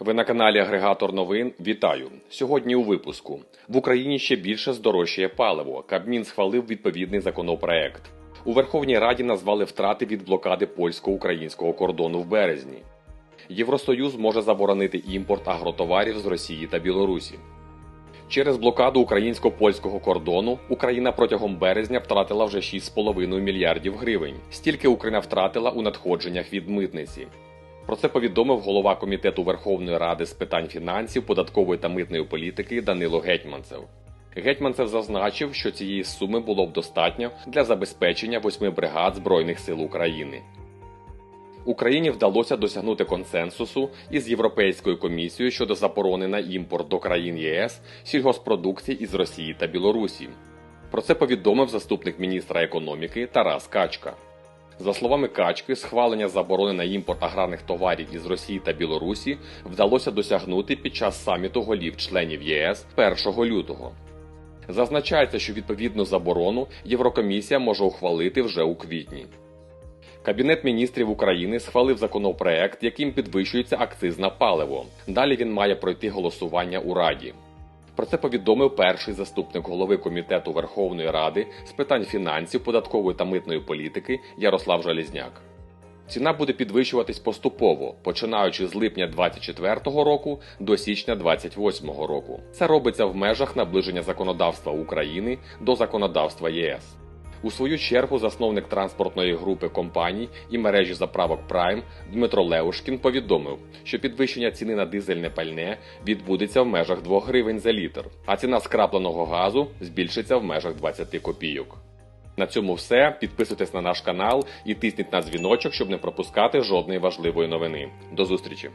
Ви на каналі Агрегатор новин. Вітаю! Сьогодні у випуску в Україні ще більше здорожчає паливо. Кабмін схвалив відповідний законопроект. У Верховній Раді назвали втрати від блокади польсько-українського кордону в березні. Євросоюз може заборонити імпорт агротоварів з Росії та Білорусі. Через блокаду українсько-польського кордону Україна протягом березня втратила вже 6,5 мільярдів гривень. Стільки Україна втратила у надходженнях від митниці. Про це повідомив голова комітету Верховної Ради з питань фінансів, податкової та митної політики Данило Гетьманцев. Гетьманцев зазначив, що цієї суми було б достатньо для забезпечення восьми бригад Збройних сил України. Україні вдалося досягнути консенсусу із Європейською комісією щодо заборони на імпорт до країн ЄС сільгоспродукції із Росії та Білорусі. Про це повідомив заступник міністра економіки Тарас Качка. За словами Качки, схвалення заборони на імпорт аграрних товарів із Росії та Білорусі вдалося досягнути під час саміту голів-членів ЄС 1 лютого. Зазначається, що відповідну заборону Єврокомісія може ухвалити вже у квітні. Кабінет міністрів України схвалив законопроект, яким підвищується акциз на паливо. Далі він має пройти голосування у Раді. Про це повідомив перший заступник голови комітету Верховної Ради з питань фінансів, податкової та митної політики Ярослав Жалізняк. Ціна буде підвищуватись поступово, починаючи з липня 2024 року до січня 2028 року. Це робиться в межах наближення законодавства України до законодавства ЄС. У свою чергу засновник транспортної групи компаній і мережі заправок Prime Дмитро Леушкін повідомив, що підвищення ціни на дизельне пальне відбудеться в межах 2 гривень за літр, а ціна скрапленого газу збільшиться в межах 20 копійок. На цьому все. Підписуйтесь на наш канал і тисніть на дзвіночок, щоб не пропускати жодної важливої новини. До зустрічі!